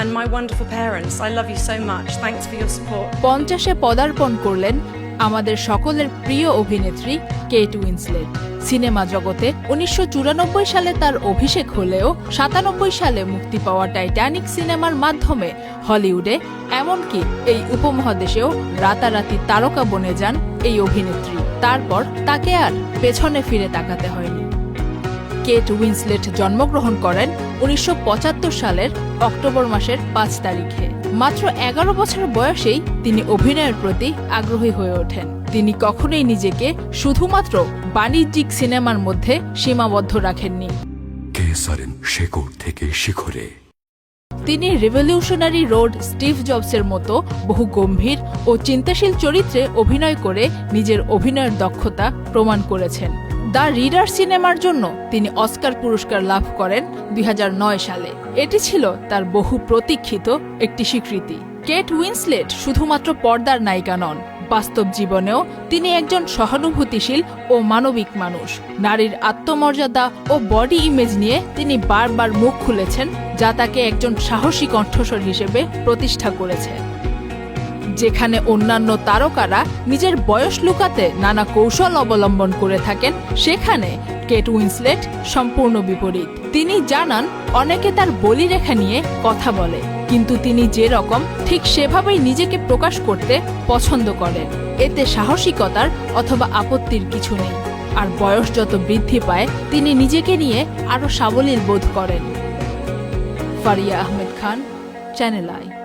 And my wonderful parents, I love you so much. Thanks for your support. পঞ্চাশে পদার্পণ করলেন আমাদের সকলের প্রিয় অভিনেত্রী কেট উইন্সলেট সিনেমা জগতে উনিশশো চুরানব্বই সালে তার অভিষেক হলেও সাতানব্বই সালে মুক্তি পাওয়া টাইটানিক সিনেমার মাধ্যমে হলিউডে এমনকি এই উপমহাদেশেও রাতারাতি তারকা বনে যান এই অভিনেত্রী তারপর তাকে আর পেছনে ফিরে তাকাতে হয়নি কেট উইন্সলেট জন্মগ্রহণ করেন উনিশশো পঁচাত্তর সালের অক্টোবর মাসের পাঁচ তারিখে। মাত্র এগারো বছর বয়সেই তিনি অভিনয়ের প্রতি আগ্রহী হয়ে ওঠেন। তিনি কখনোই নিজেকে শুধুমাত্র বাণিজ্যিক সিনেমার মধ্যে সীমাবদ্ধ রাখেননি। শেকড় থেকে শিখরে। তিনি রেভলিউশনারি রোড স্টিভ জবসের মতো বহু গম্ভীর ও চিন্তাশীল চরিত্রে অভিনয় করে নিজের অভিনয়ের দক্ষতা প্রমাণ করেছেন। দ্য রিডার সিনেমার জন্য তিনি অস্কার পুরস্কার লাভ করেন দু হাজার নয় সালে। এটি ছিল তার বহু প্রতীক্ষিত একটি স্বীকৃতি। কেট উইন্সলেট শুধুমাত্র পর্দার নায়িকা নন, বাস্তব জীবনেও তিনি একজন সহানুভূতিশীল ও মানবিক মানুষ। নারীর আত্মমর্যাদা ও বডি ইমেজ নিয়ে তিনি বারবার মুখ খুলেছেন, যা তাকে একজন সাহসী কণ্ঠস্বর হিসেবে প্রতিষ্ঠা করেছে। যেখানে অন্যান্য তারকারা নিজের বয়স লুকাতে নানা কৌশল অবলম্বন করে থাকেন, সেখানে কেট উইন্সলেট সম্পূর্ণ বিপরীত। তিনি জানান, অনেকে তার বলিরেখা নিয়ে কথা বলে, কিন্তু তিনি যে রকম ঠিক সেভাবেই নিজেকে প্রকাশ করতে পছন্দ করেন। এতে সাহসিকতার অথবা আপত্তির কিছু নেই। আর বয়স যত বৃদ্ধি পায়, তিনি নিজেকে নিয়ে আরও সাবলীল বোধ করেন। Faria Ahmed Khan, channel I.